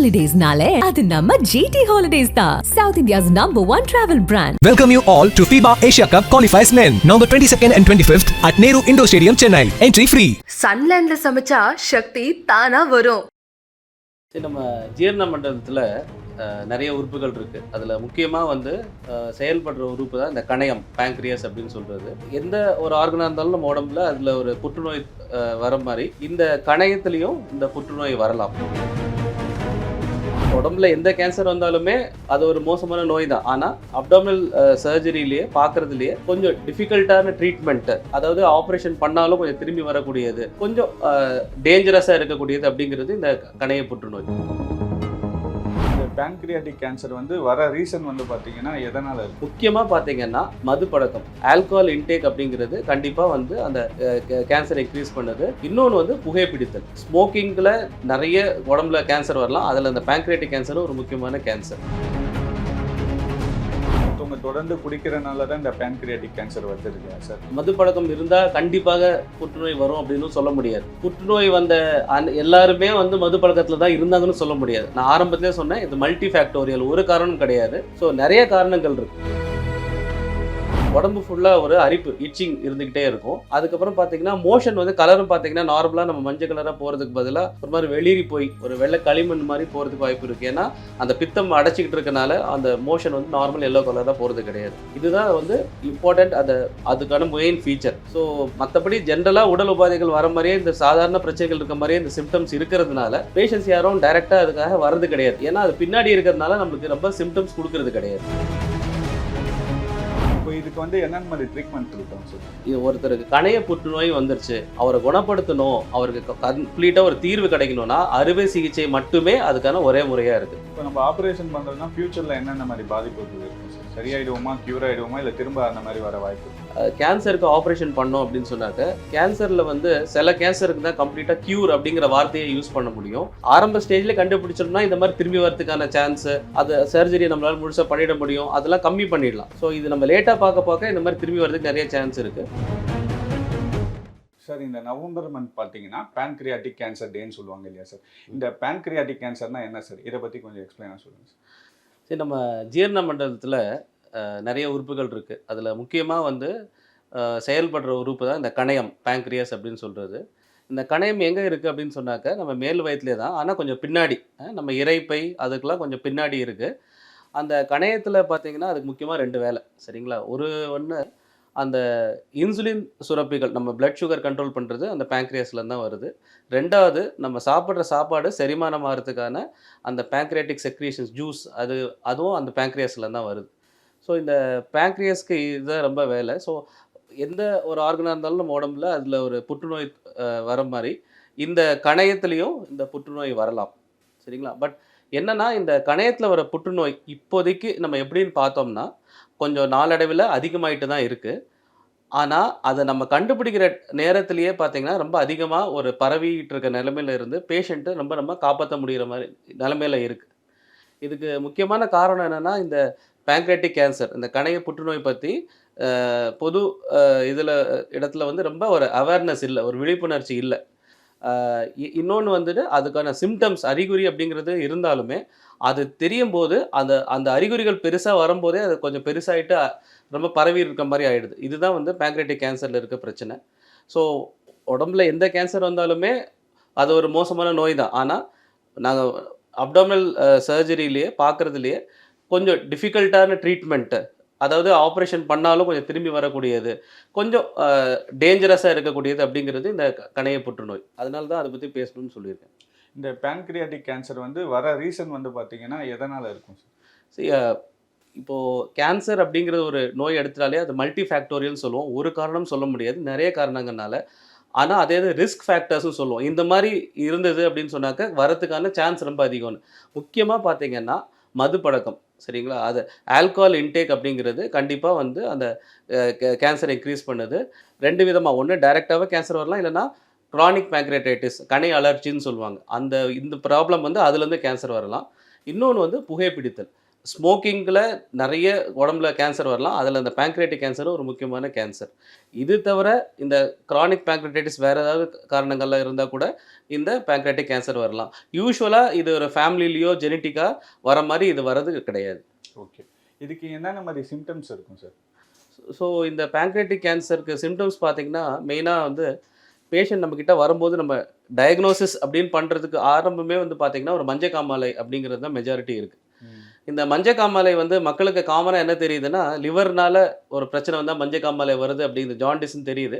ஹாலிடேஸ்னாலே அது நம்ம ஜிடி ஹாலிடேஸ் தான். South India's number one travel brand Welcome you all to FIBA Asia Cup qualifiers men, November 22nd and 25th at Nehru Indoor Stadium, Chennai. Entry free. சன்லேண்ட்ல சமைச்சா சக்தி தானா வரும். சரி நம்ம ஜீரண மண்டலத்தில் நிறைய உறுப்புகள் இருக்குது அதில் முக்கியமாக வந்து செயல்படுற உறுப்பு தான் இந்த கணையம் பேங்க்ரியாஸ் அப்படின்னு சொல்கிறது எந்த ஒரு ஆர்கனாக இருந்தாலும் நம்ம உடம்புல அதில் ஒரு புற்றுநோய் வர மாதிரி இந்த கணையத்துலேயும் இந்த புற்றுநோய் வரலாம். உடம்புல எந்த கேன்சர் வந்தாலுமே அது ஒரு மோசமான நோய் தான் ஆனால் அப்டாமினல் சர்ஜரியிலேயே பார்க்கறதுலேயே கொஞ்சம் டிஃபிகல்ட்டான ட்ரீட்மெண்ட்டு அதாவது ஆப்ரேஷன் பண்ணாலும் கொஞ்சம் திரும்பி வரக்கூடியது. கொஞ்சம் டேஞ்சரஸாக இருக்கக்கூடியது அப்படிங்கிறது இந்த கணைய புற்றுநோய். பேங்க்ரியாட்டிக் கேன்சர் வந்து வர ரீசன் வந்து பார்த்தீங்கன்னா எதனால் இருக்கு? முக்கியமாக பார்த்தீங்கன்னா மது பழக்கம். ஆல்கஹால் இன்டேக் அப்படிங்கிறது கண்டிப்பாக வந்து அந்த கேன்சர் இன்க்ரீஸ் பண்ணுது. இன்னொன்று வந்து புகைப்பிடித்தல். ஸ்மோக்கிங்கில் நிறைய உடம்புல கேன்சர் வரலாம். அதில் அந்த பேங்க்ரியாட்டிக் கேன்சரும் ஒரு முக்கியமான கேன்சர் அவங்க தொடர்ந்து குடிக்கிறனால தான் இந்த பேன்கிரியாட்டிக் கேன்சர் வந்துருக்கா சார் மது பழக்கம் இருந்தால் கண்டிப்பாக புற்றுநோய் வரும் அப்படின்னு சொல்ல முடியாது. புற்றுநோய் வந்த எல்லாருமே வந்து மது பழக்கத்தில் தான் இருந்தாங்கன்னு சொல்ல முடியாது. நான் ஆரம்பத்திலே சொன்னேன் இது மல்டி ஃபேக்டோரியல் ஒரு காரணம் கிடையாது. ஸோ நிறைய காரணங்கள் இருக்குது உடம்பு ஃபுல்லாக ஒரு அரிப்பு இச்சிங் இருந்துக்கிட்டே இருக்கும். அதுக்கப்புறம் பார்த்தீங்கன்னா மோஷன் வந்து கலரும் பார்த்தீங்கன்னா நார்மலாக நம்ம மஞ்சள் கலராக போகிறதுக்கு பதிலாக ஒரு மாதிரி வெளிரி போய் ஒரு வெள்ளை களிமண் மாதிரி போகிறதுக்கு வாய்ப்பு இருக்குது ஏன்னா அந்த பித்தம் அடைச்சிக்கிட்டு இருக்கனால அந்த மோஷன் வந்து நார்மல் எல்லோ கலராக போகிறது கிடையாது. இதுதான் வந்து இம்பார்ட்டண்ட் அதை அதுக்கான மெயின் ஃபீச்சர் ஸோ மற்றபடி ஜென்ரலாக உடல் உபாதைகள் வர மாதிரியே இந்த சாதாரண பிரச்சனைகள் இருக்க மாதிரியே இந்த சிம்டம்ஸ் இருக்கிறதுனால பேஷண்ட்ஸ் யாரும் டைரெக்டாக அதுக்காக வர்றது கிடையாது. ஏன்னா அது பின்னாடி இருக்கிறதுனால நம்மளுக்கு ரொம்ப சிம்டம்ஸ் கொடுக்கறது கிடையாது. இப்போ இதுக்கு வந்து என்னென்ன மாதிரி ட்ரீட்மெண்ட் இருக்கும் சார் இது ஒருத்தருக்கு கணைய புற்றுநோய் வந்துருச்சு. அவரை குணப்படுத்தணும். அவருக்கு கம்ப்ளீட்டாக ஒரு தீர்வு கிடைக்கணும்னா அறுவை சிகிச்சை மட்டுமே அதுக்கான ஒரே முறையாக இருக்குது இப்போ நம்ம ஆப்ரேஷன் பண்ணுறோம்னா ஃபியூச்சரில் என்னென்ன மாதிரி பாதிப்புகள் இருக்கும் சார் சரியாயிடுவோமா க்யூர் ஆயிடுவோமா இல்லை திரும்ப அந்த மாதிரி வர வாய்ப்பு? கேன்சருக்கு ஆப்ரேஷன் பண்ணோம் அப்படின்னு சொன்னாக்க கேன்சரில் வந்து சில கேன்சருக்கு தான் கம்ப்ளீட்டாக க்யூர் அப்படிங்கிற வார்த்தையை யூஸ் பண்ண முடியும். ஆரம்ப ஸ்டேஜில் கண்டுபிடிச்சோம்னா இந்த மாதிரி திரும்பி வரதுக்கான சான்ஸ் அது சர்ஜரி நம்மளால முழுசாக பண்ணிட முடியும். அதெல்லாம் கம்மி பண்ணிடலாம். ஸோ இது நம்ம லேட்டாக பார்க்க பார்க்க இந்த மாதிரி திரும்பி வரதுக்கு நிறைய சான்ஸ் இருக்குது சார் இந்த நவம்பர் மந்த் பார்த்தீங்கன்னா பேன்க்ரியாட்டிக் கேன்சர் டேன்னு சொல்லுவாங்க இல்லையா சார் இந்த பேன்க்ரியாட்டிக் கேன்சர்னா என்ன சார் இதை பற்றி கொஞ்சம் எக்ஸ்பிளைனாக சொல்லுங்கள் சார் சரி நம்ம ஜீரண மண்டலத்தில் நிறைய உறுப்புகள் இருக்குது அதில் முக்கியமாக வந்து செயல்படுற உறுப்பு தான் இந்த கணையம் பேங்க்ரியஸ் அப்படின்னு சொல்கிறது இந்த கணையம் எங்கே இருக்குது அப்படின்னு சொன்னாக்க நம்ம மேல் வயதிலே தான். ஆனால் கொஞ்சம் பின்னாடி நம்ம இறைப்பை அதுக்கெலாம் கொஞ்சம் பின்னாடி இருக்குது அந்த கணையத்தில் பார்த்தீங்கன்னா அதுக்கு முக்கியமாக ரெண்டு வேலை சரிங்களா? ஒரு ஒன்று அந்த இன்சுலின் சுரப்பிகள் நம்ம பிளட் சுகர் கண்ட்ரோல் பண்ணுறது அந்த பேங்க்ரியாஸ்லேருந்து தான் வருது. ரெண்டாவது நம்ம சாப்பிட்ற சாப்பாடு செரிமானம் ஆகிறதுக்கான அந்த பேங்க்ரியாட்டிக் செக்ரீஷன்ஸ் ஜூஸ் அது அதுவும் அந்த பேங்க்ரியாஸில் தான் வருது. ஸோ இந்த பேங்க்ரியஸ்க்கு இதுதான் ரொம்ப வேலை. ஸோ எந்த ஒரு ஆர்கனாக இருந்தாலும் நம்ம உடம்புல அதில் ஒரு புற்றுநோய் வர மாதிரி இந்த கணையத்துலேயும் இந்த புற்றுநோய் வரலாம். சரிங்களா? பட் என்னென்னா இந்த கணையத்தில் வர புற்றுநோய் இப்போதைக்கு நம்ம எப்படின்னு பார்த்தோம்னா கொஞ்சம் நாளடைவில் அதிகமாயிட்டு தான் இருக்குது ஆனால் அதை நம்ம கண்டுபிடிக்கிற நேரத்திலேயே பார்த்திங்கன்னா ரொம்ப அதிகமாக ஒரு பரவிட்டு இருக்க நிலமையில இருந்து பேஷண்ட்டை ரொம்ப நம்ம காப்பாற்ற முடிகிற மாதிரி நிலமையில இருக்குது இதுக்கு முக்கியமான காரணம் என்னென்னா இந்த பேங்க்ரேட்டிக் கேன்சர் இந்த கணைய புற்றுநோய் பற்றி பொது இதில் இடத்துல வந்து ரொம்ப ஒரு அவேர்னஸ் இல்லை ஒரு விழிப்புணர்ச்சி இல்லை. இன்னொன்று வந்துட்டு அதுக்கான சிம்டம்ஸ் அறிகுறி அப்படிங்கிறது இருந்தாலுமே அது தெரியும் போது அந்த அந்த அறிகுறிகள் பெருசாக வரும்போதே அது கொஞ்சம் பெருசாகிட்டு ரொம்ப பரவி இருக்க மாதிரி ஆகிடுது இதுதான் வந்து பேங்க்ரேட்டிக் கேன்சரில் இருக்க பிரச்சனை. ஸோ உடம்புல எந்த கேன்சர் வந்தாலுமே அது ஒரு மோசமான நோய் தான். ஆனால் நாங்கள் அப்டாமினல் சர்ஜரியிலேயே பார்க்குறதுலையே கொஞ்சம் டிஃபிகல்ட்டான ட்ரீட்மெண்ட்டு அதாவது ஆப்ரேஷன் பண்ணாலும் கொஞ்சம் திரும்பி வரக்கூடியது. கொஞ்சம் டேஞ்சரஸாக இருக்கக்கூடியது அப்படிங்கிறது இந்த கணைய புற்றுநோய். அதனால தான் அதை பற்றி பேசணும்னு சொல்லியிருக்கேன். இந்த பேன்க்ரியாட்டிக் கேன்சர் வந்து வர ரீசன் வந்து பார்த்தீங்கன்னா எதனால் இருக்கும் சார் See, அஹ், இப்போ கேன்சர் அப்படிங்கிற ஒரு நோய் எடுத்தாலே அது மல்டி ஃபேக்டோரியல்னு சொல்லுவோம். ஒரு காரணம் சொல்ல முடியாது. நிறைய காரணங்கள்னால. ஆனால் அதே இது ரிஸ்க் ஃபேக்டர்ஸ்னு சொல்லுவோம். இந்த மாதிரி இருந்தது அப்படின்னு சொன்னாக்க வரதுக்கான சான்ஸ் ரொம்ப அதிகம்னு. முக்கியமாக பார்த்தீங்கன்னா மது பழக்கம் சரிங்களா? அது ஆல்கஹால் இன்டேக் அப்படிங்கிறது கண்டிப்பாக வந்து அந்த கேன்சர் இன்க்ரீஸ் பண்ணுது. ரெண்டு விதமாக ஒன்று டைரெக்டாகவே கேன்சர் வரலாம் இல்லைன்னா க்ரானிக் பேங்க்ரேட்டைட்டிஸ் கணை அலர்ஜின்னு சொல்லுவாங்க. அந்த இந்த ப்ராப்ளம் வந்து அதுலேருந்து கேன்சர் வரலாம். இன்னொன்று வந்து புகைப்பிடித்தல். ஸ்மோக்கிங்கில் நிறைய உடம்புல கேன்சர் வரலாம். அதில் இந்த பேங்க்ரேட்டிக் கேன்சர் ஒரு முக்கியமான கேன்சர் இது தவிர இந்த chronic pancreatitis வேறு ஏதாவது காரணங்கள்லாம் இருந்தால் கூட இந்த பேங்க்ரேட்டிக் கேன்சர் வரலாம். யூஸ்வலாக இது ஒரு ஃபேமிலிலேயோ ஜெனட்டிக்காக வர மாதிரி இது வர்றது கிடையாது. ஓகே இதுக்கு என்னென்ன மாதிரி சிம்டம்ஸ் இருக்கும் சார் ஸோ இந்த பேங்க்ரேட்டிக் கேன்சருக்கு சிம்டம்ஸ் பார்த்தீங்கன்னா மெயினாக வந்து பேஷண்ட் நம்மக்கிட்ட வரும்போது நம்ம டயக்னோசிஸ் அப்படின்னு பண்ணுறதுக்கு ஆரம்பமே வந்து பார்த்தீங்கன்னா ஒரு மஞ்சள் காமாலை அப்படிங்கிறது தான் மெஜாரிட்டி இருக்குது இந்த மஞ்சள் காமாலை வந்து மக்களுக்கு காமனாக என்ன தெரியுதுன்னா லிவர்னால ஒரு பிரச்சனை வந்தால் மஞ்சள் காமாலை வருது அப்படிங்கிற ஜாண்டிஸ்னு தெரியுது.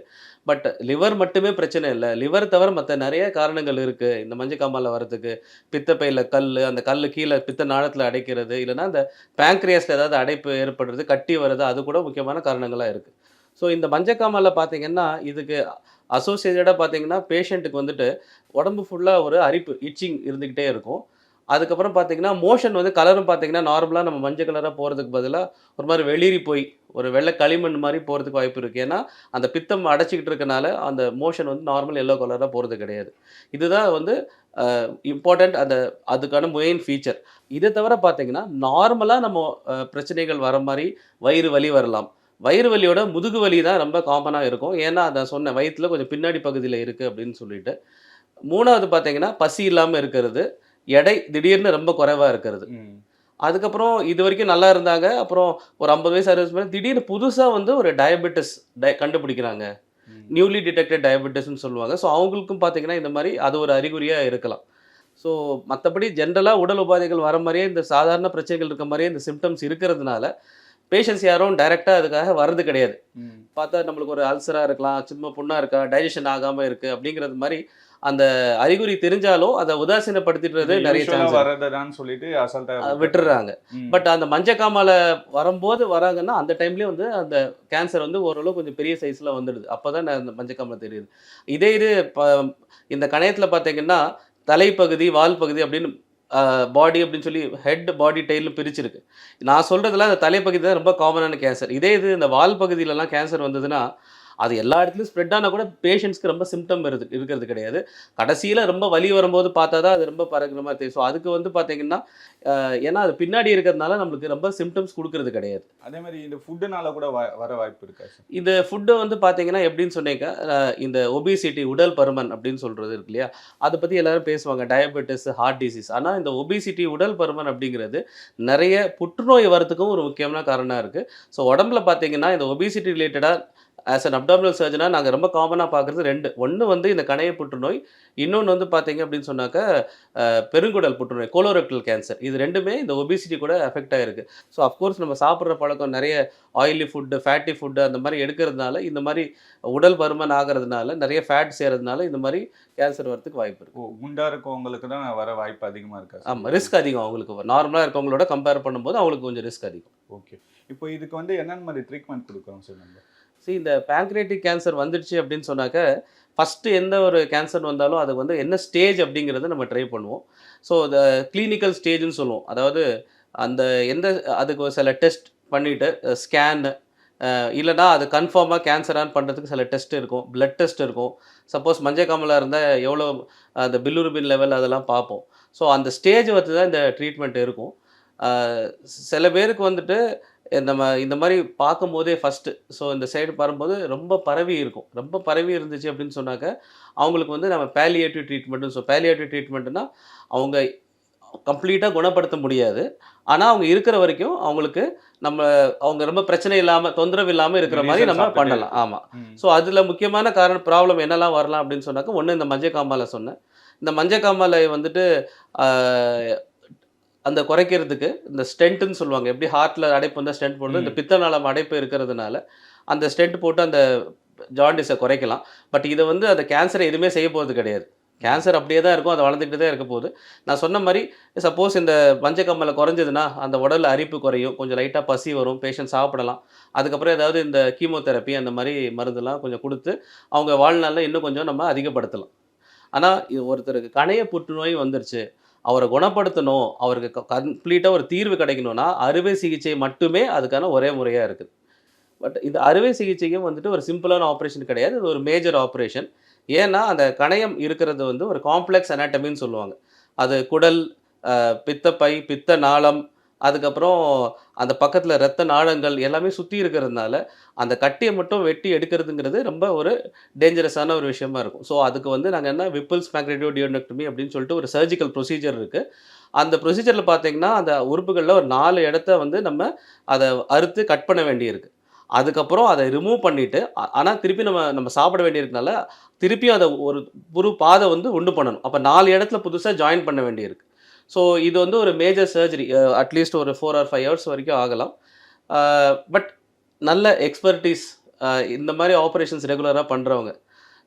பட் லிவர் மட்டுமே பிரச்சனை இல்லை. லிவர் தவிர மற்ற நிறைய காரணங்கள் இருக்குது இந்த மஞ்சள் காமாலை வரதுக்கு பித்தப்பையில் கல் அந்த கல் கீழே பித்த நாளத்தில் அடைக்கிறது இல்லைன்னா அந்த பேங்க்ரியாஸில் ஏதாவது அடைப்பு ஏற்படுறது கட்டி வர்றது அது கூட முக்கியமான காரணங்களாக இருக்குது ஸோ இந்த மஞ்சள் காமாலை பார்த்தீங்கன்னா இதுக்கு அசோசியேட்டடாக பார்த்தீங்கன்னா பேஷண்ட்டுக்கு வந்துட்டு உடம்பு ஃபுல்லாக ஒரு அரிப்பு இச்சிங் இருந்துக்கிட்டே இருக்கும். அதுக்கப்புறம் பார்த்தீங்கன்னா மோஷன் வந்து கலரும் பார்த்தீங்கன்னா நார்மலாக நம்ம மஞ்சள் கலராக போகிறதுக்கு பதிலாக ஒரு மாதிரி வெளிரி போய் ஒரு வெள்ளை களிமண் மாதிரி போகிறதுக்கு வாய்ப்பு இருக்குது ஏன்னா அந்த பித்தம் அடைச்சிக்கிட்டு இருக்கனால அந்த மோஷன் வந்து நார்மல் எல்லோ கலராக போகிறது கிடையாது. இதுதான் வந்து இம்பார்ட்டண்ட் அந்த அதுக்கான மெயின் ஃபீச்சர் இதை தவிர பார்த்தீங்கன்னா நார்மலாக நம்ம பிரச்சனைகள் வர மாதிரி வயிறு வலி வரலாம். வயிறு வலியோட முதுகு வலி தான் ரொம்ப காமனாக இருக்கும். ஏன்னா அதை சொன்ன வயிற்றில் கொஞ்சம் பின்னாடி பகுதியில் இருக்குது அப்படின்னு சொல்லிட்டு. மூணாவது பார்த்தீங்கன்னா பசி இல்லாமல் இருக்கிறது. எடை திடீர்னு ரொம்ப குறைவாக இருக்கிறது. அதுக்கப்புறம் இது வரைக்கும் நல்லா இருந்தாங்க. அப்புறம் ஒரு ஐம்பது வயசு அறுபது வயசு திடீர்னு புதுசாக வந்து ஒரு டயபெட்டிஸ் டய கண்டுபிடிக்கிறாங்க. நியூலி டிடெக்டட் டயபெட்டிஸ்னு சொல்லுவாங்க. ஸோ அவங்களுக்கும் பார்த்தீங்கன்னா இந்த மாதிரி அது ஒரு அறிகுறியாக இருக்கலாம். ஸோ மற்றபடி ஜென்ரலாக உடல் உபாதைகள் வர மாதிரியே இந்த சாதாரண பிரச்சனைகள் இருக்க மாதிரியே இந்த சிம்டம்ஸ் இருக்கிறதுனால பேஷண்ட்ஸ் யாரும் டைரெக்டாக அதுக்காக வர்றது கிடையாது. பார்த்தா நம்மளுக்கு ஒரு அல்சராக இருக்கலாம் சின்ன புண்ணாக இருக்கா டைஜஷன் ஆகாமல் இருக்குது அப்படிங்கிறது மாதிரி அந்த அறிகுறி தெரிஞ்சாலும் அதை உதாசீனப்படுத்திடுறது நிறைய வர்றதுதான்னு சொல்லிட்டு ம். பட் அந்த மஞ்சக்காமால வரும்போது வராங்கன்னா அந்த டைம்லேயே வந்து அந்த கேன்சர் வந்து ஓரளவு கொஞ்சம் பெரிய சைஸில் வந்துடுது. அப்போ தான் அந்த மஞ்சக்காமலை தெரியுது. இதே இது இந்த கணையத்தில் பார்த்தீங்கன்னா தலைப்பகுதி வால் பகுதி அப்படின்னு பாடி அப்படின்னு சொல்லி ஹெட் பாடி டெய்லும் பிரிச்சிருக்கு. நான் சொல்கிறதுல அந்த தலைப்பகுதி தான் ரொம்ப காமனான கேன்சர் இதே இது இந்த வால் பகுதியிலலாம் கேன்சர் வந்ததுன்னா அது எல்லா இடத்துலையும் ஸ்ப்ரெட் ஆனால் கூட பேஷண்ட்ஸ்க்கு ரொம்ப சிம்டம் வருது இருக்கிறது கிடையாது. கடைசியில் ரொம்ப வலி வரும்போது பார்த்தா தான் அது ரொம்ப பறக்கிற மாதிரி தெரியும். ஸோ அதுக்கு வந்து பார்த்தீங்கன்னா ஏன்னா அது பின்னாடி இருக்கிறதுனால நம்மளுக்கு ரொம்ப சிம்டம்ஸ் கொடுக்கறது கிடையாது. அதே மாதிரி இந்த ஃபுட்டுனால கூட வர வாய்ப்பு இருக்கா இந்த ஃபுட்டு வந்து பார்த்தீங்கன்னா எப்படின்னு சொன்னீங்க இந்த ஒபிசிட்டி உடல் பருமன் அப்படின்னு சொல்கிறது இருக்கு இல்லையா? அதை பற்றி எல்லாரும் பேசுவாங்க டயபெட்டிஸ் ஹார்ட் டிசீஸ் ஆனால் இந்த ஒபிசிட்டி உடல் பருமன் அப்படிங்கிறது நிறைய புற்றுநோய் வரத்துக்கும் ஒரு முக்கியமான காரணம் இருக்குது ஸோ உடம்புல பார்த்தீங்கன்னா இந்த ஒபிசிட்டி ரிலேட்டடாக ஆஸ் அன் அப்டாமினல் சர்ஜனாக நாங்கள் ரொம்ப காமனாக பார்க்குறது ரெண்டு. ஒன்று வந்து இந்த கணைய புற்றுநோய் இன்னொன்று வந்து பார்த்தீங்க அப்படின்னு சொன்னாக்க பெருங்குடல் புற்றுநோய் கோலோரெக்டல் கேன்சர் இது ரெண்டுமே இந்த ஒபிசிட்டி கூட அஃபெக்ட் ஆகிருக்கு ஸோ அஃப்கோர்ஸ் நம்ம சாப்பிட்ற பழக்கம் நிறைய ஆயிலி ஃபுட்டு ஃபேட்டி ஃபுட்டு அந்த மாதிரி எடுக்கிறதுனால இந்த மாதிரி உடல் பருமன் ஆகிறதுனால நிறைய ஃபேட் சேரதுனால இந்த மாதிரி கேன்சர் வரதுக்கு வாய்ப்பு இருக்குது ஓ குண்டா இருக்கவங்களுக்கு தான் வர வாய்ப்பு அதிகமா இருக்கா சார்? ஆமாம் ரிஸ்க் அதிகம் அவங்களுக்கு. நார்மலாக இருக்கவங்களோட கம்பேர் பண்ணும்போது அவங்களுக்கு கொஞ்சம் ரிஸ்க் அதிகம். ஓகே இப்போ இதுக்கு வந்து என்னென்ன மாதிரி ட்ரீட்மெண்ட் கொடுக்குறோம் சார் ஜாஸ்தி இந்த பேங்க்ரேட்டிக் கேன்சர் வந்துடுச்சு அப்படின்னு சொன்னாக்க ஃபஸ்ட்டு எந்த ஒரு கேன்சர் வந்தாலும் அது வந்து என்ன ஸ்டேஜ் அப்படிங்கிறத நம்ம ட்ரை பண்ணுவோம். ஸோ இந்த கிளினிக்கல் ஸ்டேஜ்னு சொல்லுவோம். அதாவது அந்த எந்த அதுக்கு சில டெஸ்ட் பண்ணிவிட்டு ஸ்கேனு இல்லைனா அது கன்ஃபார்மாக கேன்சரான்னு பண்ணுறதுக்கு சில டெஸ்ட் இருக்கும். பிளட் டெஸ்ட் இருக்கும். சப்போஸ் மஞ்சள் காமலாக இருந்தால் எவ்வளோ அந்த பில்லுருபின் லெவல் அதெல்லாம் பார்ப்போம். ஸோ அந்த ஸ்டேஜ் வச்சு தான் இந்த ட்ரீட்மெண்ட் இருக்கும். சில பேருக்கு வந்துட்டு நம்ம இந்த மாதிரி பார்க்கும்போதே ஃபஸ்ட்டு ஸோ இந்த சைடு வரும்போது ரொம்ப பரவி இருக்கும். ரொம்ப பரவி இருந்துச்சு அப்படின்னு சொன்னாக்க அவங்களுக்கு வந்து நம்ம பேலியேட்டிவ் ட்ரீட்மெண்ட்டு ஸோ பேலியேட்டிவ் ட்ரீட்மெண்ட்டுனா அவங்க கம்ப்ளீட்டாக குணப்படுத்த முடியாது. ஆனால் அவங்க இருக்கிற வரைக்கும் அவங்களுக்கு நம்ம அவங்க ரொம்ப பிரச்சனை இல்லாமல் தொந்தரவு இல்லாமல் இருக்கிற மாதிரி நம்ம பண்ணலாம். ஆமாம். ஸோ அதில் முக்கியமான காரணம் ப்ராப்ளம் என்னெல்லாம் வரலாம் அப்படின்னு சொன்னாக்க ஒன்று இந்த மஞ்சள் காமாலை சொன்னேன். இந்த மஞ்சள் காமாலை வந்துட்டு அந்த குறைக்கிறதுக்கு இந்த ஸ்டென்ட்னு சொல்லுவாங்க. எப்படி ஹார்ட்டில் அடைப்பு வந்தால் ஸ்டென்ட் போடுறது இந்த. பித்த நாளம் அடைப்பு இருக்கிறதுனால அந்த ஸ்டென்ட் போட்டு அந்த ஜாண்டிஸை குறைக்கலாம். பட் இதை வந்து அந்த கேன்சரை எதுவுமே செய்ய போகிறது கிடையாது. கேன்சர் அப்படியே தான் இருக்கும். அது வளர்ந்துக்கிட்டு தான் இருக்க போகுது. நான் சொன்ன மாதிரி சப்போஸ் இந்த மஞ்சக்கம்மலை குறைஞ்சதுன்னா அந்த உடல்ல அரிப்பு குறையும். கொஞ்சம் லைட்டாக பசி வரும். பேஷண்ட் சாப்பிடலாம். அதுக்கப்புறம் ஏதாவது இந்த கீமோதெரப்பி அந்த மாதிரி மருந்தெல்லாம் கொஞ்சம் கொடுத்து அவங்க வாழ்நாளில் இன்னும் கொஞ்சம் நம்ம அதிகப்படுத்தலாம். ஆனால் இது ஒருத்தருக்கு கணைய புற்றுநோய் வந்துருச்சு. அவரை குணப்படுத்தணும் அவருக்கு கம்ப்ளீட்டாக ஒரு தீர்வு கிடைக்கணும்னா அறுவை சிகிச்சை மட்டுமே அதுக்கான ஒரே முறையாக இருக்குது பட் இந்த அறுவை சிகிச்சையும் வந்துட்டு ஒரு சிம்பிளான ஆப்ரேஷன் கிடையாது இது ஒரு மேஜர் ஆப்ரேஷன். ஏன்னா அந்த கணையம் இருக்கிறது வந்து ஒரு காம்ப்ளெக்ஸ் அனாட்டமின்னு சொல்லுவாங்க. அது குடல் பித்தப்பை பித்த நாளம் அதுக்கப்புறம் அந்த பக்கத்தில் ரத்த நாளங்கள் எல்லாமே சுற்றி இருக்கிறதுனால அந்த கட்டியை மட்டும் வெட்டி எடுக்கிறதுங்கிறது ரொம்ப ஒரு டேஞ்சரஸான ஒரு விஷயமா இருக்கும். ஸோ அதுக்கு வந்து நாங்கள் என்ன விப்பிள்ஸ் மேக்ரேடியோ டியோனக்டமி அப்படின்னு சொல்லிட்டு ஒரு சர்ஜிக்கல் ப்ரொசீஜர் இருக்குது அந்த ப்ரொசீஜரில் பார்த்தீங்கன்னா அந்த உறுப்புகளில் ஒரு நாலு இடத்த வந்து நம்ம அதை அறுத்து கட் பண்ண வேண்டியிருக்கு. அதுக்கப்புறம் அதை ரிமூவ் பண்ணிவிட்டு ஆனால் திருப்பி நம்ம நம்ம சாப்பிட வேண்டியிருக்கனால திருப்பியும் அதை ஒரு புது பாதை வந்து உண்டு பண்ணணும். அப்போ நாலு இடத்துல புதுசாக ஜாயின் பண்ண வேண்டியிருக்கு. ஸோ இது வந்து ஒரு மேஜர் சர்ஜரி அட்லீஸ்ட் ஒரு ஃபோர் ஆர் ஃபைவ் ஹவர்ஸ் வரைக்கும் ஆகலாம். Uh, பட் நல்ல எக்ஸ்பர்டீஸ் uh, இந்த மாதிரி ஆப்ரேஷன்ஸ் ரெகுலராக பண்ணுறவங்க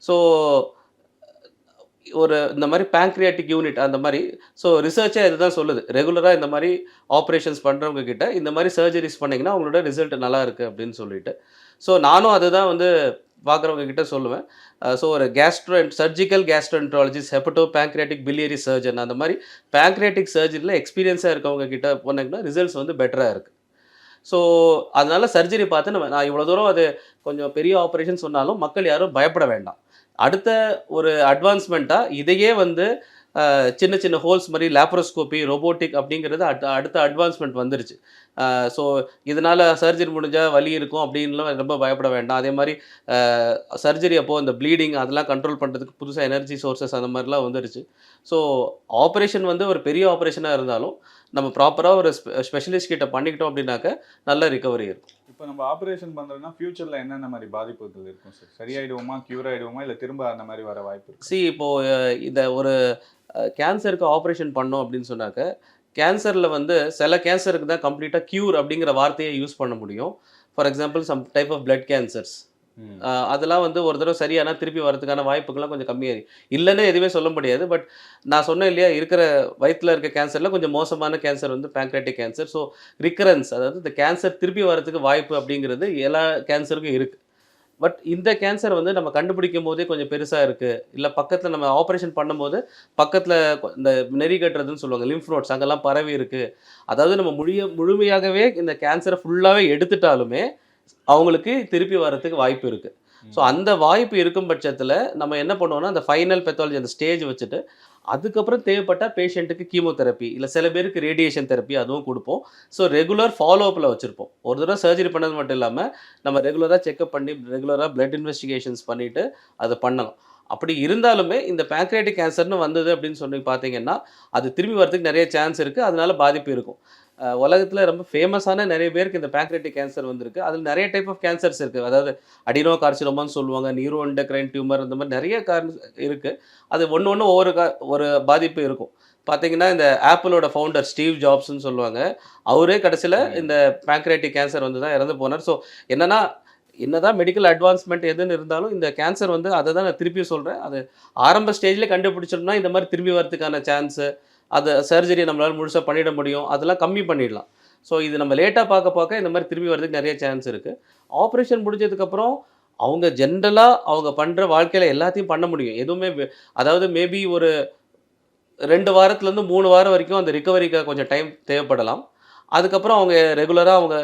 ஸோ ஒரு இந்த மாதிரி பேங்க்ரியாட்டிக் யூனிட் அந்த மாதிரி ஸோ ரிசர்ச்சே இதுதான் சொல்லுது. ரெகுலராக இந்த மாதிரி ஆப்ரேஷன்ஸ் பண்ணுறவங்க கிட்ட இந்த மாதிரி சர்ஜரிஸ் பண்ணிங்கன்னா அவங்களோட ரிசல்ட் நல்லா இருக்குது அப்படின்னு சொல்லிட்டு. ஸோ நானும் அதுதான் வந்து பார்க்குறவங்க கிட்ட சொல்லுவேன் ஸோ ஒரு gastro surgical gastroenterologist hepato pancreatic biliary surgeon அந்த மாதிரி பேங்க்ரியாட்டிக் சர்ஜரியில் எக்ஸ்பீரியன்ஸாக இருக்கவங்க கிட்ட போனீங்கன்னா ரிசல்ட்ஸ் வந்து பெட்டராக இருக்குது ஸோ அதனால் சர்ஜரி பார்த்து நம்ம நான் இவ்வளோ தூரம் அது கொஞ்சம் பெரிய ஆப்ரேஷன் சொன்னாலும் மக்கள் யாரும் பயப்பட வேண்டாம். அடுத்த ஒரு அட்வான்ஸ்மெண்ட்டாக இதையே வந்து சின்ன சின்ன ஹோல்ஸ் மாதிரி லேப்ரோஸ்கோப்பி ரோபோட்டிக் அப்படிங்கிறது அட் அடுத்த அட்வான்ஸ்மெண்ட் வந்துருச்சு. ஸோ இதனால் சர்ஜரி முடிஞ்சால் வலி இருக்கும் அப்படின்லாம் ரொம்ப பயப்பட வேண்டாம். அதே மாதிரி சர்ஜரி அப்போது இந்த ப்ளீடிங் அதெல்லாம் கண்ட்ரோல் பண்ணுறதுக்கு புதுசாக எனர்ஜி சோர்சஸ் அந்த மாதிரிலாம் வந்துருச்சு. ஸோ ஆப்ரேஷன் வந்து ஒரு பெரிய ஆப்ரேஷனாக இருந்தாலும் நம்ம ப்ராப்பராக ஒரு ஸ்பெஷலிஸ்ட் கிட்ட பண்ணிக்கிட்டோம் அப்படின்னாக்க நல்ல ரிகவரி இருக்கும். இப்போ நம்ம ஆப்ரேஷன் பண்றோம்னா ஃபியூச்சர்ல என்னென்ன மாதிரி பாதிப்புகள் இருக்கும் சார் சரியாயிடுவோமா கியூர் ஆயிடுவோமா இல்லை திரும்ப அந்த மாதிரி வர வாய்ப்பு இருக்கு? சி இப்போது இந்த ஒரு கேன்சருக்கு ஆப்ரேஷன் பண்ணோம் அப்படின்னு சொன்னாக்க கேன்சரில் வந்து சில கேன்சருக்கு தான் கம்ப்ளீட்டாக க்யூர் அப்படிங்கிற வார்த்தையை யூஸ் பண்ண முடியும். For example some type of blood cancers. அதெல்லாம் வந்து ஒரு தடவை சரியானா திருப்பி வரதுக்கான வாய்ப்புகள்லாம் கொஞ்சம் கம்மியாக இல்லைன்னு எதுவுமே சொல்ல முடியாது. பட் நான் சொன்னேன் இல்லையா இருக்கிற வயிற்றில் இருக்க கேன்சரில் கொஞ்சம் மோசமான கேன்சர் வந்து பேங்க்ரேட்டிக் கேன்சர் ஸோ ரிக்கரன்ஸ் அதாவது இந்த கேன்சர் திருப்பி வரதுக்கு வாய்ப்பு அப்படிங்கிறது எல்லா கேன்சருக்கும் இருக்குது பட் இந்த கேன்சர் வந்து நம்ம கண்டுபிடிக்கும் போதே கொஞ்சம் பெருசாக இருக்குது இல்லை பக்கத்தில் நம்ம ஆப்ரேஷன் பண்ணும்போது பக்கத்தில் இந்த நெறி கட்டுறதுன்னு சொல்லுவாங்க லிம்ஃப் நோட்ஸ் அங்கெல்லாம் பரவி இருக்குது அதாவது நம்ம முழிய முழுமையாகவே இந்த கேன்சரை ஃபுல்லாகவே எடுத்துட்டாலுமே அவங்களுக்கு திருப்பி வரதுக்கு வாய்ப்பு இருக்குது ஸோ அந்த வாய்ப்பு இருக்கும் பட்சத்தில் நம்ம என்ன பண்ணுவோம்னா அந்த ஃபைனல் பெத்தாலஜி அந்த ஸ்டேஜ் வச்சுட்டு அதுக்கப்புறம் தேவைப்பட்டால் பேஷண்ட்டுக்கு கீமோதெரப்பி இல்லை சில பேருக்கு ரேடியேஷன் தெரப்பி அதுவும் கொடுப்போம். ஸோ ரெகுலர் ஃபாலோஅப்பில் வச்சுருப்போம். ஒரு தடவை சர்ஜரி பண்ணது மட்டும் இல்லாமல் நம்ம ரெகுலராக செக்அப் பண்ணி ரெகுலராக பிளட் இன்வெஸ்டிகேஷன்ஸ் பண்ணிவிட்டு அதை பண்ணலாம். அப்படி இருந்தாலுமே இந்த பேங்க்ரேட்டிக் கேன்சர்னு வந்தது அப்படின்னு சொல்லி பார்த்தீங்கன்னா அது திரும்பி வரதுக்கு நிறைய சான்ஸ் இருக்குது அதனால பாதிப்பு இருக்கும். உலகத்தில் ரொம்ப ஃபேமஸான நிறைய பேருக்கு இந்த பேங்க்ரேட்டிக் கேன்சர் வந்திருக்கு. அதில் நிறைய டைப் ஆஃப் கேன்சர்ஸ் இருக்குது அதாவது அடினோ கார்சினோமான்னு சொல்லுவாங்க நியூரோ எண்டக்ரைன் டியூமர் இந்த மாதிரி நிறைய கார் இருக்குது அது ஒன்று ஒன்று ஒவ்வொரு கா- ஒரு பாதிப்பு இருக்கும். பார்த்தீங்கன்னா இந்த ஆப்பிளோட ஃபவுண்டர் ஸ்டீவ் ஜாப்ஸ்னு சொல்லுவாங்க. அவரே கடைசியில் இந்த பேங்க்ரேட்டிக் கேன்சர் வந்து தான் இறந்து போனார். ஸோ என்னன்னா என்னதான் மெடிக்கல் அட்வான்ஸ்மெண்ட் எதுன்னு இருந்தாலும் இந்த கேன்சர் வந்து அதை தான் நான் திருப்பி சொல்கிறேன் அது ஆரம்ப ஸ்டேஜில் கண்டுபிடிச்சோம்னா இந்த மாதிரி திரும்பி வரதுக்கான சான்ஸு அதை சர்ஜரி நம்மளால் முழுசாக பண்ணிட முடியும். அதெல்லாம் கம்மி பண்ணிடலாம். ஸோ இது நம்ம லேட்டாக பார்க்க பார்க்க இந்த மாதிரி திரும்பி வரதுக்கு நிறைய சான்ஸ் இருக்குது ஆப்ரேஷன் முடிஞ்சதுக்கப்புறம் அவங்க ஜென்ரலாக அவங்க பண்ணுற வாழ்க்கையில் எல்லாத்தையும் பண்ண முடியும். எதுவுமே அதாவது மேபி ஒரு ரெண்டு வாரத்துலேருந்து மூணு வாரம் வரைக்கும் அந்த ரிக்கவரிக்கு கொஞ்சம் டைம் தேவைப்படலாம். அதுக்கப்புறம் அவங்க ரெகுலராக அவங்க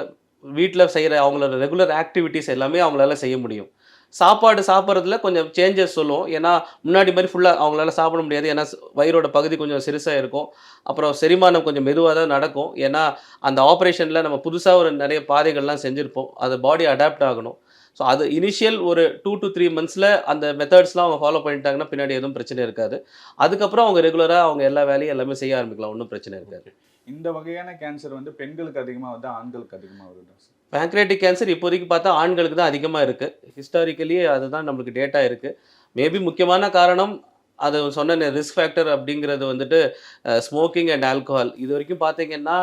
வீட்டில் செய்கிற அவங்களோட ரெகுலர் ஆக்டிவிட்டீஸ் எல்லாமே அவங்களால செய்ய முடியும். சாப்பாடு சாப்பிட்றதுல கொஞ்சம் சேஞ்சஸ் சொல்லுவோம். ஏன்னா முன்னாடி மாதிரி ஃபுல்லாக அவங்களால சாப்பிட முடியாது. ஏன்னா வயிறோட பகுதி கொஞ்சம் சிறுசாக இருக்கும். அப்புறம் செரிமானம் கொஞ்சம் மெதுவாக தான் நடக்கும். ஏன்னா அந்த ஆப்ரேஷனில் நம்ம புதுசாக ஒரு நிறைய பாதைகள்லாம் செஞ்சுருப்போம். அது பாடி அடாப்ட் ஆகணும். ஸோ அது இனிஷியல் ஒரு டூ டு த்ரீ மந்த்ஸில் அந்த மெத்தட்ஸ்லாம் அவங்க ஃபாலோ பண்ணிட்டாங்கன்னா பின்னாடி எதுவும் பிரச்சனை இருக்காது. அதுக்கப்புறம் அவங்க ரெகுலராக அவங்க எல்லா வேலையும் எல்லாமே செய்ய ஆரம்பிக்கலாம். ஒன்றும் பிரச்சனை இருக்காது. இந்த வகையான கேன்சர் வந்து பெண்களுக்கு அதிகமாக வருது ஆண்களுக்கு அதிகமாக வருது பேங்க்ரேட்டிக் கேன்சர் இப்போதைக்கு பார்த்தா ஆண்களுக்கு தான் அதிகமாக இருக்குது ஹிஸ்டாரிக்கலி அதுதான் நம்மளுக்கு டேட்டா இருக்குது மேபி முக்கியமான காரணம் அது சொன்ன ரிஸ்க் ஃபேக்டர் அப்படிங்கிறது வந்துட்டு ஸ்மோக்கிங் அண்ட் ஆல்கஹால் இது வரைக்கும் பார்த்தீங்கன்னா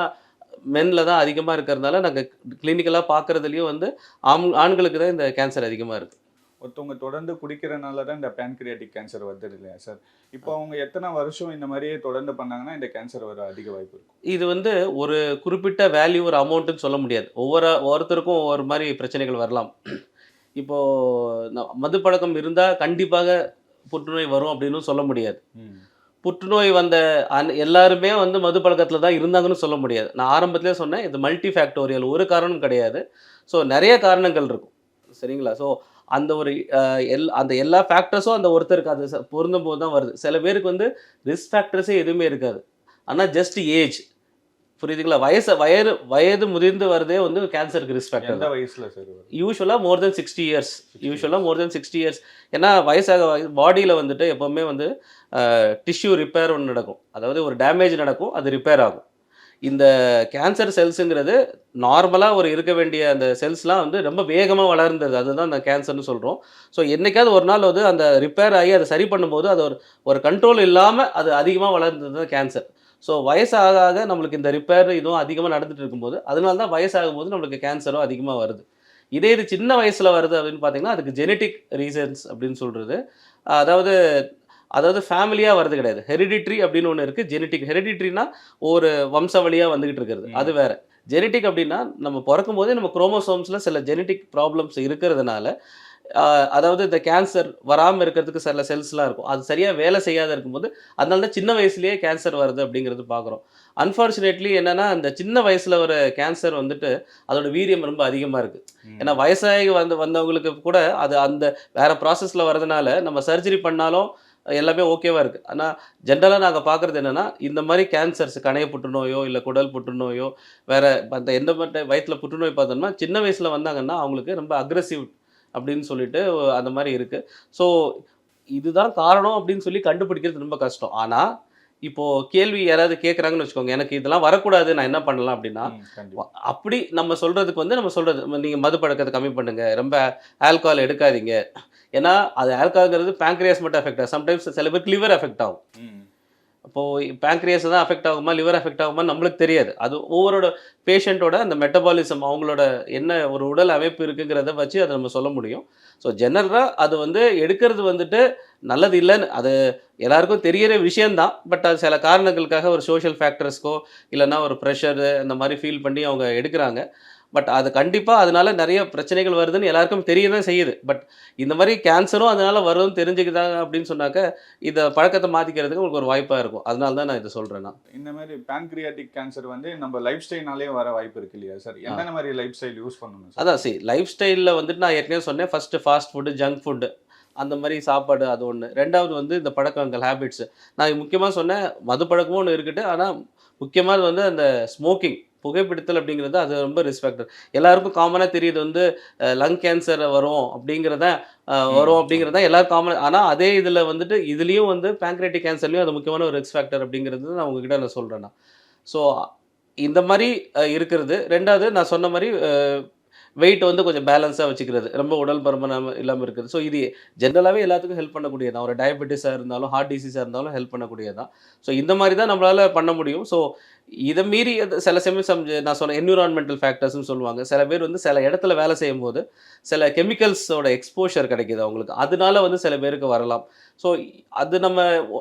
மென்னில் தான் அதிகமாக இருக்கிறதுனால நாங்கள் கிளினிக்கலாக பார்க்குறதுலையும் வந்து ஆண் ஆண்களுக்கு தான் இந்த கேன்சர் அதிகமாக இருக்குது ஒருத்தவங்க தொடர்ந்து குடிக்கிறனால தான் இந்த பேன்கிரியாட்டிக் கேன்சர் வருது இல்லையா சார் இப்போ அவங்க எத்தனை வருஷம் இந்த மாதிரியே தொடர்ந்து பண்ணாங்கன்னா இந்த கேன்சர் வர அதிக வாய்ப்பு இருக்கும்? இது வந்து ஒரு குறிப்பிட்ட வேல்யூ ஒரு அமௌண்ட்டுன்னு சொல்ல முடியாது. ஒவ்வொரு ஒவ்வொருத்தருக்கும் ஒவ்வொரு மாதிரி பிரச்சனைகள் வரலாம். இப்போது மது பழக்கம் இருந்தால் கண்டிப்பாக புற்றுநோய் வரும் அப்படின்னு சொல்ல முடியாது. புற்றுநோய் வந்த அன் எல்லாருமே வந்து மது பழக்கத்தில் தான் இருந்தாங்கன்னு சொல்ல முடியாது. நான் ஆரம்பத்திலே சொன்னேன் இது மல்டி ஃபேக்டோரியல் ஒரு காரணம் கிடையாது. ஸோ நிறைய காரணங்கள் இருக்கும். சரிங்களா? ஸோ அந்த ஒரு எல் அந்த எல்லா ஃபேக்டர்ஸும் அந்த ஒருத்தருக்கு அது பொருந்தும் போது தான் வருது. சில பேருக்கு வந்து ரிஸ்க் ஃபேக்டர்ஸே எதுவுமே இருக்காது. ஆனால் ஜஸ்ட் ஏஜ் புரியுதுங்களா? வயசு வயது வயது முதிர்ந்து வரதே வந்து கேன்சருக்கு ரிஸ்க் ஃபேக்டர் எந்த வயசுல சார் யூஸ்வலாக மோர் தென் சிக்ஸ்டி இயர்ஸ் யூஸ்வலாக மோர் தென் சிக்ஸ்டி இயர்ஸ் ஏன்னா வயசாக பாடியில் வந்துட்டு எப்போவுமே வந்து டிஷ்யூ ரிப்பேர் ஒன்று நடக்கும். அதாவது ஒரு டேமேஜ் நடக்கும் அது ரிப்பேர் ஆகும். இந்த கேன்சர் செல்ஸுங்கிறது நார்மலாக ஒரு இருக்க வேண்டிய அந்த செல்ஸ்லாம் வந்து ரொம்ப வேகமாக வளர்ந்தது. அதுதான் அந்த கேன்சர்னு சொல்கிறோம் ஸோ என்றைக்காவது ஒரு நாள் வந்து அந்த ரிப்பேர் ஆகி அதை சரி பண்ணும்போது அது ஒரு ஒரு கண்ட்ரோல் இல்லாமல் அது அதிகமாக வளர்ந்தது தான் கேன்சர் ஸோ வயசாக ஆக நம்மளுக்கு இந்த ரிப்பேர் இதுவும் அதிகமாக நடந்துட்டு இருக்கும்போது அதனால தான் வயசாகும் போது நம்மளுக்கு கேன்சரும் அதிகமாக வருது. இதே இது சின்ன வயசில் வருது அப்படின்னு பார்த்தீங்கன்னா அதுக்கு ஜெனட்டிக் ரீசன்ஸ் அப்படின்னு சொல்கிறது அதாவது அதாவது ஃபேமிலியாக வருது கிடையாது. ஹெரிடிட்ரி அப்படின்னு ஒன்று இருக்குது ஜெனட்டிக் ஹெரிடிட்ரினா ஒரு வம்ச வழியாக வந்துகிட்டு இருக்கிறது. அது வேற. ஜெனட்டிக் அப்படின்னா நம்ம பிறக்கும் போதே நம்ம குரோமோசோம்ஸில் சில ஜெனட்டிக் ப்ராப்ளம்ஸ் இருக்கிறதுனால அதாவது இந்த கேன்சர் வராமல் இருக்கிறதுக்கு சில செல்ஸ்லாம் இருக்கும். அது சரியாக வேலை செய்யாத இருக்கும்போது அதனால தான் சின்ன வயசுலேயே கேன்சர் வருது அப்படிங்கிறது பார்க்குறோம். அன்ஃபார்ச்சுனேட்லி என்னன்னா இந்த சின்ன வயசில் வர கேன்சர் வந்துட்டு அதோட வீரியம் ரொம்ப அதிகமாக இருக்குது. ஏன்னா வயசாகி வந்து வந்தவங்களுக்கு கூட அது அந்த வேற ப்ராசஸில் வரதுனால நம்ம சர்ஜரி பண்ணாலும் எல்லாமே ஓகேவா இருக்கு. ஆனால் ஜென்ரலாக நாங்கள் பார்க்குறது என்னன்னா இந்த மாதிரி கேன்சர்ஸ் கணைய புற்றுநோயோ இல்லை குடல் புற்றுநோயோ வேற அந்த எந்த மாதிரி வயிற்றில் புற்றுநோய் பார்த்தோம்னா சின்ன வயசில் வந்தாங்கன்னா அவங்களுக்கு ரொம்ப அக்ரெசிவ் அப்படின்னு சொல்லிட்டு அந்த மாதிரி இருக்கு. ஸோ இதுதான் காரணம் அப்படின்னு சொல்லி கண்டுபிடிக்கிறது ரொம்ப கஷ்டம். ஆனால் இப்போ கேள்வி யாராவது கேட்குறாங்கன்னு வச்சுக்கோங்க எனக்கு இதெல்லாம் வரக்கூடாது நான் என்ன பண்ணலாம் அப்படின்னா. அப்படி நம்ம சொல்றதுக்கு வந்து நம்ம சொல்றது நீங்க மது பழக்கத்தை கம்மி பண்ணுங்க ரொம்ப ஆல்கஹால் எடுக்காதீங்க ஏன்னா அது ஆல்கஹால்ங்கிறது பேங்க்ரியாஸ் மட்டும் அஃபெக்ட் ஆகும். சம்டைம்ஸ் சில பேருக்கு லிவர் அஃபெக்ட் ஆகும். ம். அப்போ பேங்க்ரியாஸ் தான் அஃபெக்ட் ஆகுமா லிவர் அஃபெக்ட் ஆகுமா நம்மளுக்கு தெரியாது. அது ஒவ்வொருட பேஷண்ட்டோட அந்த மெட்டபாலிசம் அவங்களோட என்ன ஒரு உடல் அமைப்பு இருக்குங்கிறத வச்சு அதை நம்ம சொல்ல முடியும். ஸோ ஜெனரலாக அது வந்து எடுக்கிறது வந்துட்டு நல்லது இல்லைன்னு அது எல்லாருக்கும் தெரியற விஷயம்தான். பட் அது சில காரணங்களுக்காக ஒரு சோஷியல் ஃபேக்டர்ஸ்க்கோ இல்லைன்னா ஒரு ப்ரெஷரு அந்த மாதிரி ஃபீல் பண்ணி அவங்க எடுக்கிறாங்க. பட் அது கண்டிப்பாக அதனால நிறைய பிரச்சனைகள் வருதுன்னு எல்லாருக்கும் தெரிய தான் செய்யுது. பட் இந்த மாதிரி கேன்சரும் அதனால வரும்னு தெரிஞ்சுக்கிட்டாங்க அப்படின்னு சொன்னாக்க இதை பழக்கத்தை மாற்றிக்கிறதுக்கு உங்களுக்கு ஒரு வாய்ப்பாக இருக்கும். அதனால தான் நான் இதை சொல்கிறேன் நான். இந்த மாதிரி pancreatic கேன்சர் வந்து நம்ம லைஃப் ஸ்டைல்னாலே வர வாய்ப்பு இருக்கு இல்லையா சார் என்னென்ன மாதிரி லைஃப் ஸ்டைல் யூஸ் பண்ணணும் அதான் சரி லைஃப் ஸ்டைலில் வந்துட்டு நான் ஏற்கனவே சொன்னேன். First fast food junk food அந்த மாதிரி சாப்பாடு அது ஒன்று ரெண்டாவது வந்து இந்த பழக்கங்கள் ஹேபிட்ஸ் நான் முக்கியமாக சொன்னேன் மது பழக்கமும் ஒன்று இருக்கட்டு ஆனால் முக்கியமாக வந்து அந்த ஸ்மோக்கிங் புகைப்பிடித்தல் அப்படிங்கிறது அது ரொம்ப ரிஸ்பெக்டர் எல்லாருக்கும் காமனாக தெரியுது வந்து லங் கேன்சர் வரும் அப்படிங்கிறத வரும் அப்படிங்கிறது தான் எல்லாரும் காமன் ஆனால் அதே இதில் வந்துட்டு இதுலேயும் வந்து பேங்க்ரேட்டிக் கேன்சர்லேயும் அது முக்கியமான ஒரு ரிஸ்க் ஃபேக்டர் அப்படிங்கிறது நான் உங்ககிட்ட நான் சொல்கிறேன் நான். ஸோ இந்த மாதிரி இருக்கிறது. ரெண்டாவது நான் சொன்ன மாதிரி வெயிட் வந்து கொஞ்சம் பேலன்ஸாக வச்சுக்கிறது. ரொம்ப உடல் பருமன் இல்லாமல் இருக்குது ஸோ இது ஜென்ரலாகவே எல்லாத்துக்கும் ஹெல்ப் பண்ணக்கூடியது தான். ஒரு டயபெட்டிஸாக இருந்தாலும் ஹார்ட் டிசீஸாக இருந்தாலும் ஹெல்ப் பண்ணக்கூடியது தான். ஸோ இந்த மாதிரி தான் நம்மளால் பண்ண முடியும். ஸோ இதை மீறி சில சமயம் சம் நான் சொன்ன என்விரான்மெண்டல் ஃபேக்டர்ஸ்னு சொல்லுவாங்க. சில பேர் வந்து சில இடத்துல வேலை செய்யும் போது சில கெமிக்கல்ஸோட எக்ஸ்போஷர் கிடைக்குது அவங்களுக்கு. அதனால வந்து சில பேருக்கு வரலாம். ஸோ அது நம்ம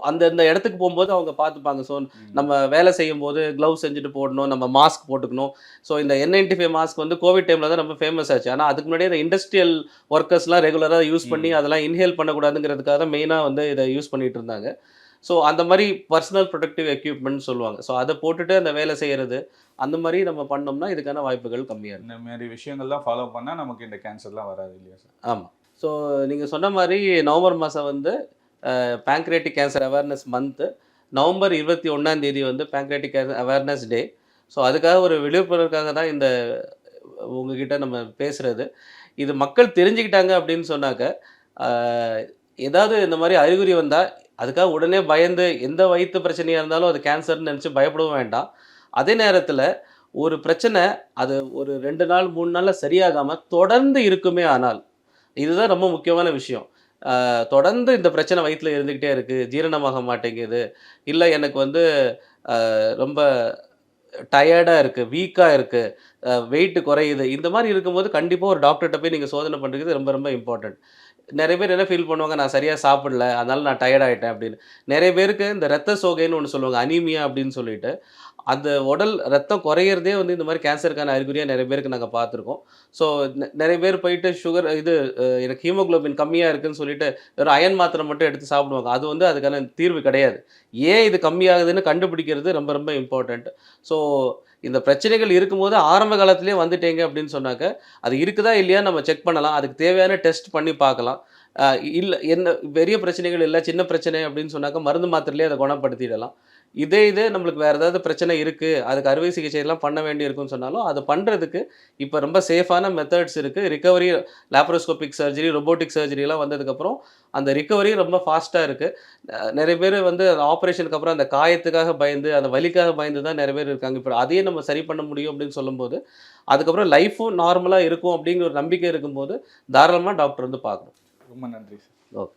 அந்த இந்த இடத்துக்கு போகும்போது அவங்க பார்த்துப்பாங்க. ஸோ நம்ம வேலை செய்யும் போது க்ளவுஸ் செஞ்சுட்டு போடணும் நம்ம மாஸ்க் போட்டுக்கணும். ஸோ இந்த என் நைன்டி ஃபைவ் மாஸ்க் வந்து கோவிட் டைமில் தான் ரொம்ப ஃபேமஸ் ஆச்சு. ஆனால் அதுக்கு முன்னாடி இந்த இண்டஸ்ட்ரியல் ஒர்க்கர்ஸ்லாம் ரெகுலராக யூஸ் பண்ணி அதெல்லாம் இன்ஹேல் பண்ணக்கூடாதுங்கிறதுக்காக தான் மெயினாக வந்து இதை யூஸ் பண்ணிட்டு இருந்தாங்க. ஸோ அந்த மாதிரி பர்சனல் ப்ரொடக்டிவ் எக்யூப்மெண்ட் சொல்லுவாங்க. ஸோ அதை போட்டுட்டு அந்த வேலை செய்கிறது அந்த மாதிரி நம்ம பண்ணோம்னா இதுக்கான வாய்ப்புகள் கம்மியாக இருக்கும் இந்த மாதிரி விஷயங்கள்லாம் ஃபாலோ பண்ணா நமக்கு இந்த கேன்சர்லாம் வராது இல்லையா சார் ஆமாம் ஸோ நீங்கள் சொன்ன மாதிரி நவம்பர் மாதம் வந்து pancreatic cancer awareness month November இருபத்தி ஒன்றாம் தேதி வந்து pancreatic cancer awareness day so அதுக்காக ஒரு விழிப்புணர்வுக்காக தான் இந்த உங்ககிட்ட நம்ம பேசுகிறது இது மக்கள் தெரிஞ்சுக்கிட்டாங்க அப்படின்னு சொன்னாக்க ஏதாவது இந்த மாதிரி அறிகுறி வந்தால் அதுக்காக உடனே பயந்து எந்த வயிற்று பிரச்சனையாக இருந்தாலும் அது கேன்சர்னு நினச்சி பயப்படவும் வேண்டாம். அதே நேரத்தில் ஒரு பிரச்சனை அது ஒரு ரெண்டு நாள் மூணு நாளில் சரியாகாமல் தொடர்ந்து இருக்குமே ஆனால் இதுதான் ரொம்ப முக்கியமான விஷயம். தொடர்ந்து இந்த பிரச்சனை வயிற்றில் இருந்துக்கிட்டே இருக்குது ஜீரணமாக மாட்டேங்குது இல்லை எனக்கு வந்து ரொம்ப டயர்டாக இருக்குது வீக்காக இருக்குது வெயிட்டு குறையுது இந்த மாதிரி இருக்கும்போது கண்டிப்பாக ஒரு டாக்டர்கிட்ட போய் நீங்கள் சோதனை பண்ணுறது ரொம்ப ரொம்ப இம்பார்ட்டண்ட் நிறைய பேர் என்ன ஃபீல் பண்ணுவாங்க நான் சரியாக சாப்பிடல அதனால நான் டயர்ட் ஆகிட்டேன் அப்படின்னு. நிறைய பேருக்கு இந்த ரத்த சோகைன்னு ஒன்று சொல்லுவாங்க அனீமியா அப்படின்னு சொல்லிட்டு. அந்த உடல் ரத்தம் குறையிறதே வந்து இந்த மாதிரி கேன்சருக்கான அறிகுறியாக நிறைய பேருக்கு நாங்கள் பார்த்துருக்கோம். ஸோ நிறைய பேர் போயிட்டு சுகர் இது எனக்கு ஹீமோகுளோபின் கம்மியாக இருக்குதுன்னு சொல்லிட்டு வெறும் அயன் மாத்திரை மட்டும் எடுத்து சாப்பிடுவாங்க. அது வந்து அதுக்கான தீர்வு கிடையாது. ஏன் இது கம்மியாகுதுன்னு கண்டுபிடிக்கிறது ரொம்ப ரொம்ப இம்பார்ட்டண்ட் ஸோ இந்த பிரச்சனைகள் இருக்கும்போது ஆரம்ப காலத்திலே வந்துட்டேங்க அப்படின்னு சொன்னாக்க அது இருக்குதா இல்லையா நம்ம செக் பண்ணலாம். அதுக்கு தேவையான டெஸ்ட் பண்ணி பார்க்கலாம். இல்லை என்ன பெரிய பிரச்சனைகள் இல்லை சின்ன பிரச்சனை அப்படின்னு சொன்னாக்க மருந்து மாத்திரையிலே அதை குணப்படுத்திடலாம். இதே இதே நம்மளுக்கு வேறு ஏதாவது பிரச்சனை இருக்குது அதுக்கு அறுவை சிகிச்சை எல்லாம் பண்ண வேண்டியிருக்குன்னு சொன்னாலும் அது பண்ணுறதுக்கு இப்போ ரொம்ப சேஃபான மெத்தட்ஸ் இருக்குது ரிகவரி லாப்ரோஸ்கோபிக் சர்ஜரி ரொபோட்டிக் சர்ஜரிலாம் வந்ததுக்கப்புறம் அந்த ரிகவரி ரொம்ப ஃபாஸ்ட்டாக இருக்குது நிறைய பேர் வந்து ஆப்ரேஷனுக்கு அப்புறம் அந்த காயத்துக்காக பயந்து அந்த வலிக்காக பயந்து தான் நிறைய பேர் இருக்காங்க. இப்போ அதையே நம்ம சரி பண்ண முடியும் அப்படின்னு சொல்லும்போது அதுக்கப்புறம் லைஃப்பும் நார்மலாக இருக்கும் அப்படிங்கிற ஒரு நம்பிக்கை இருக்கும்போது தாராளமாக டாக்டர் வந்து பார்க்கணும். ரொம்ப நன்றி சார் ஓகே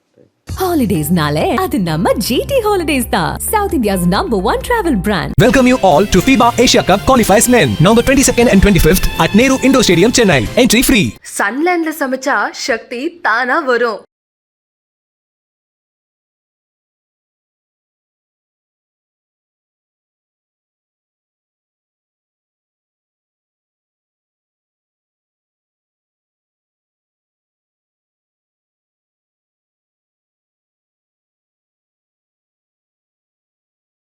Holidays-நாலே அது நம்ம GT Holidays தான் South India's number one travel brand. Welcome you all to FIBA Asia Cup Qualifiers Men, November 22nd and 25th at Nehru Indoor Stadium, Chennai. Entry free. சன்லேண்ட்ல சமைச்சா சக்தி தானா வரும்